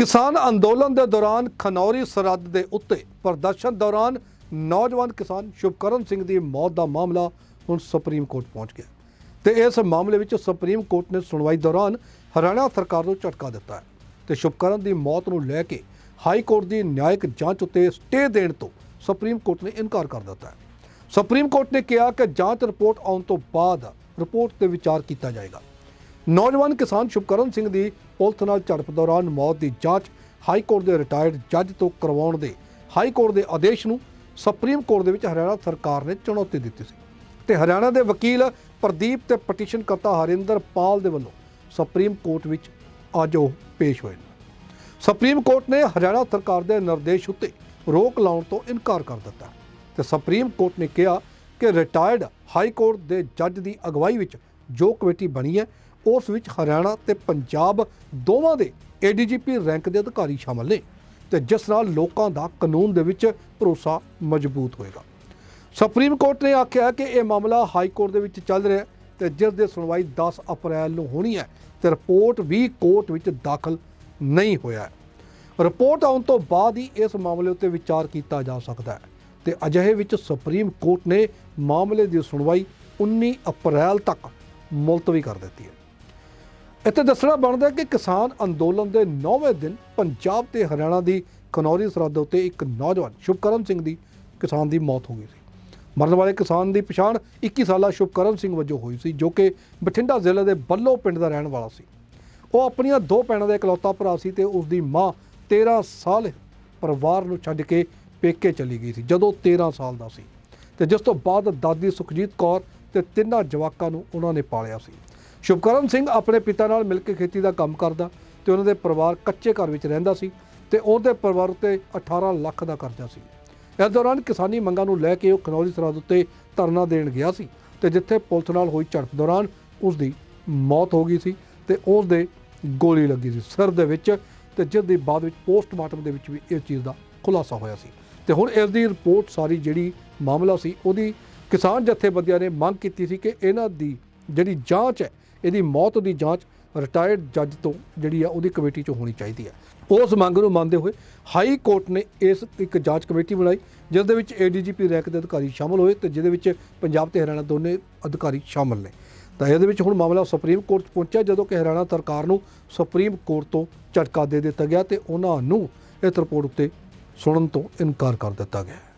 ਕਿਸਾਨ ਅੰਦੋਲਨ ਦੇ ਦੌਰਾਨ ਖਨੌਰੀ ਸਰਹੱਦ ਦੇ ਉੱਤੇ ਪ੍ਰਦਰਸ਼ਨ ਦੌਰਾਨ ਨੌਜਵਾਨ ਕਿਸਾਨ ਸ਼ੁਭਕਰਨ ਸਿੰਘ ਦੀ ਮੌਤ ਦਾ ਮਾਮਲਾ ਹੁਣ ਸੁਪਰੀਮ ਕੋਰਟ ਪਹੁੰਚ ਗਿਆ। ਤੇ ਇਸ ਮਾਮਲੇ ਵਿੱਚ ਸੁਪਰੀਮ ਕੋਰਟ ਨੇ ਸੁਣਵਾਈ ਦੌਰਾਨ ਹਰਿਆਣਾ ਸਰਕਾਰ ਨੂੰ ਝਟਕਾ ਦਿੱਤਾ ਹੈ ਤੇ ਸ਼ੁਭਕਰਨ ਦੀ ਮੌਤ ਨੂੰ ਲੈ ਕੇ ਹਾਈ ਕੋਰਟ ਦੀ ਨਿਆਇਕ ਜਾਂਚ ਉੱਤੇ ਸਟੇ ਦੇਣ ਤੋਂ ਸੁਪਰੀਮ ਕੋਰਟ ਨੇ ਇਨਕਾਰ ਕਰ ਦਿੱਤਾ ਹੈ। ਸੁਪਰੀਮ ਕੋਰਟ ਨੇ ਕਿਹਾ ਕਿ ਜਾਂਚ ਰਿਪੋਰਟ ਆਉਣ ਤੋਂ ਬਾਅਦ ਰਿਪੋਰਟ ਤੇ ਵਿਚਾਰ ਕੀਤਾ ਜਾਏਗਾ। ਨੌਜਵਾਨ ਕਿਸਾਨ ਸ਼ੁਭਕਰਨ ਸਿੰਘ ਦੀ ਪੁਲਿਸ ਨਾਲ ਝੜਪ ਦੌਰਾਨ ਮੌਤ ਦੀ ਜਾਂਚ ਹਾਈ ਕੋਰਟ ਦੇ ਰਿਟਾਇਰਡ ਜੱਜ ਤੋਂ ਕਰਵਾਉਣ ਦੇ ਹਾਈ ਕੋਰਟ ਦੇ ਆਦੇਸ਼ ਨੂੰ ਸੁਪਰੀਮ ਕੋਰਟ ਦੇ ਵਿੱਚ ਹਰਿਆਣਾ ਸਰਕਾਰ ਨੇ ਚੁਣੌਤੀ ਦਿੱਤੀ ਸੀ। ਤੇ ਹਰਿਆਣਾ ਦੇ ਵਕੀਲ ਪ੍ਰਦੀਪ ਤੇ ਪਟੀਸ਼ਨ ਕਰਤਾ ਹਰਿੰਦਰ ਪਾਲ ਦੇ ਵੱਲੋਂ ਸੁਪਰੀਮ ਕੋਰਟ ਵਿੱਚ ਅੱਜ ਉਹ ਪੇਸ਼ ਹੋਏ ਸੁਪਰੀਮ ਕੋਰਟ ਨੇ ਹਰਿਆਣਾ ਸਰਕਾਰ ਦੇ ਨਿਰਦੇਸ਼ ਉੱਤੇ ਰੋਕ ਲਾਉਣ ਤੋਂ ਇਨਕਾਰ ਕਰ ਦਿੱਤਾ। ਤੇ ਸੁਪਰੀਮ ਕੋਰਟ ਨੇ ਕਿਹਾ ਕਿ ਰਿਟਾਇਰਡ ਹਾਈ ਕੋਰਟ ਦੇ ਜੱਜ ਦੀ ਅਗਵਾਈ ਵਿੱਚ ਜੋ ਕਮੇਟੀ ਬਣੀ ਹੈ ਉਸ ਵਿੱਚ ਹਰਿਆਣਾ ਤੇ ਪੰਜਾਬ ਦੋਵਾਂ ਦੇ ਏਡੀਜੀਪੀ ਰੈਂਕ ਦੇ ਅਧਿਕਾਰੀ ਸ਼ਾਮਲ ਨੇ ਤੇ ਜਿਸ ਨਾਲ ਲੋਕਾਂ ਦਾ ਕਾਨੂੰਨ ਦੇ ਵਿੱਚ ਭਰੋਸਾ ਮਜ਼ਬੂਤ ਹੋਏਗਾ। ਸੁਪਰੀਮ ਕੋਰਟ ਨੇ ਆਖਿਆ ਕਿ ਇਹ ਮਾਮਲਾ ਹਾਈ ਕੋਰਟ ਦੇ ਵਿੱਚ ਚੱਲ ਰਿਹਾ ਹੈ ਤੇ ਜਿਸ ਦੀ ਸੁਣਵਾਈ 10 ਅਪ੍ਰੈਲ ਨੂੰ ਹੋਣੀ ਹੈ ਤੇ ਰਿਪੋਰਟ ਵੀ ਕੋਰਟ ਵਿੱਚ ਦਾਖਲ ਨਹੀਂ ਹੋਇਆ ਹੈ। ਰਿਪੋਰਟ ਆਉਣ ਤੋਂ ਬਾਅਦ ਹੀ ਇਸ ਮਾਮਲੇ ਉੱਤੇ ਵਿਚਾਰ ਕੀਤਾ ਜਾ ਸਕਦਾ ਹੈ ਤੇ ਅਜਿਹੇ ਵਿੱਚ ਸੁਪਰੀਮ ਕੋਰਟ ਨੇ ਮਾਮਲੇ ਦੀ ਸੁਣਵਾਈ 19 ਅਪ੍ਰੈਲ ਤੱਕ ਮੁਲਤਵੀ ਕਰ ਦਿੱਤੀ ਹੈ। ਇੱਥੇ ਦੱਸਣਾ ਬਣਦਾ ਕਿ ਕਿਸਾਨ ਅੰਦੋਲਨ ਦੇ 9ਵੇਂ ਦਿਨ ਪੰਜਾਬ ਤੇ ਹਰਿਆਣਾ ਦੀ ਖਨੌਰੀ ਸਰਹੱਦ ਉੱਤੇ ਇੱਕ ਨੌਜਵਾਨ ਸ਼ੁਭਕਰਨ ਸਿੰਘ ਦੀ ਕਿਸਾਨ ਦੀ ਮੌਤ ਹੋ ਗਈ ਸੀ। ਮਰਨ ਵਾਲੇ ਕਿਸਾਨ ਦੀ ਪਛਾਣ 21 ਸਾਲਾ ਸ਼ੁਭਕਰਨ ਸਿੰਘ ਵਜੋਂ ਹੋਈ ਸੀ, ਜੋ ਕਿ ਬਠਿੰਡਾ ਜ਼ਿਲ੍ਹੇ ਦੇ ਬੱਲੋ ਪਿੰਡ ਦਾ ਰਹਿਣ ਵਾਲਾ ਸੀ। ਉਹ ਆਪਣੀਆਂ ਦੋ ਭੈਣਾਂ ਦਾ ਇਕਲੌਤਾ ਭਰਾ ਸੀ ਤੇ ਉਸ ਦੀ ਮਾਂ 13 ਸਾਲ ਪਰਿਵਾਰ ਨੂੰ ਛੱਡ ਕੇ ਪੇਕੇ ਚਲੀ ਗਈ ਸੀ, ਜਦੋਂ 13 ਸਾਲ ਦਾ ਸੀ। ਤੇ ਜਿਸ ਤੋਂ ਬਾਅਦ ਦਾਦੀ ਸੁਖਜੀਤ ਕੌਰ ਤੇ ਤਿੰਨਾਂ ਜਵਾਕਾਂ ਨੂੰ ਉਹਨਾਂ ਨੇ ਪਾਲਿਆ ਸੀ। ਸ਼ੁਭਕਰਨ ਸਿੰਘ ਆਪਣੇ ਪਿਤਾ ਨਾਲ ਮਿਲ ਕੇ ਖੇਤੀ ਦਾ ਕੰਮ ਕਰਦਾ ਤੇ ਉਹਨਾਂ ਦੇ ਪਰਿਵਾਰ ਕੱਚੇ ਘਰ ਵਿੱਚ ਰਹਿੰਦਾ ਸੀ ਤੇ ਉਹਦੇ ਪਰਿਵਾਰ ਉੱਤੇ 18 ਲੱਖ ਦਾ ਕਰਜ਼ਾ ਸੀ। ਇਸ ਦੌਰਾਨ ਕਿਸਾਨੀ ਮੰਗਾਂ ਨੂੰ ਲੈ ਕੇ ਉਹ ਖਨੌਰੀ ਸਰਹੱਦ ਉੱਤੇ ਧਰਨਾ ਦੇਣ ਗਿਆ ਸੀ ਤੇ ਜਿੱਥੇ ਪੁਲਿਸ ਨਾਲ ਹੋਈ ਝੜਪ ਦੌਰਾਨ ਉਸ ਦੀ ਮੌਤ ਹੋ ਗਈ ਸੀ ਤੇ ਉਸ ਦੇ ਗੋਲੀ ਲੱਗੀ ਸੀ ਸਿਰ ਦੇ ਵਿੱਚ ਤੇ ਜਿਸ ਦੀ ਬਾਅਦ ਵਿੱਚ ਪੋਸਟਮਾਰਟਮ ਦੇ ਵਿੱਚ ਵੀ ਇਸ ਚੀਜ਼ ਦਾ ਖੁਲਾਸਾ ਹੋਇਆ ਸੀ। ਤੇ ਹੁਣ ਇਸ ਦੀ ਰਿਪੋਰਟ ਸਾਰੀ ਜਿਹੜੀ ਮਾਮਲਾ ਸੀ ਉਹਦੀ ਕਿਸਾਨ ਜਥੇਬੰਦੀਆਂ ਨੇ ਮੰਗ ਕੀਤੀ ਸੀ ਕਿ ਇਹਨਾਂ ਦੀ ਜਿਹੜੀ ਜਾਂਚ ਹੈ, ਇਹਦੀ ਮੌਤ ਦੀ ਜਾਂਚ ਰਿਟਾਇਰਡ ਜੱਜ ਤੋਂ ਜਿਹੜੀ ਆ ਉਹਦੀ ਕਮੇਟੀ 'ਚ ਹੋਣੀ ਚਾਹੀਦੀ ਹੈ। ਉਸ ਮੰਗ ਨੂੰ ਮੰਨਦੇ ਹੋਏ ਹਾਈ ਕੋਰਟ ਨੇ ਇਸ ਇੱਕ ਜਾਂਚ ਕਮੇਟੀ ਬਣਾਈ, ਜਿਸ ਦੇ ਵਿੱਚ ਏਡੀਜੀਪੀ ਰੈਂਕ ਦੇ ਅਧਿਕਾਰੀ ਸ਼ਾਮਲ ਹੋਏ ਤੇ ਜਿਹਦੇ ਵਿੱਚ ਪੰਜਾਬ ਤੇ ਹਰਿਆਣਾ ਦੋਨੇ ਅਧਿਕਾਰੀ ਸ਼ਾਮਲ ਨੇ। ਤਾਂ ਇਹਦੇ ਵਿੱਚ ਹੁਣ ਮਾਮਲਾ ਸੁਪਰੀਮ ਕੋਰਟ 'ਚ ਪਹੁੰਚਿਆ, ਜਦੋਂ ਕਿ ਹਰਿਆਣਾ ਸਰਕਾਰ ਨੂੰ ਸੁਪਰੀਮ ਕੋਰਟ ਤੋਂ ਝਟਕਾ ਦੇ ਦਿੱਤਾ ਗਿਆ ਤੇ ਉਹਨਾਂ ਨੂੰ ਇਸ ਰਿਪੋਰਟ ਉੱਤੇ ਸੁਣਨ ਤੋਂ ਇਨਕਾਰ ਕਰ ਦਿੱਤਾ ਗਿਆ।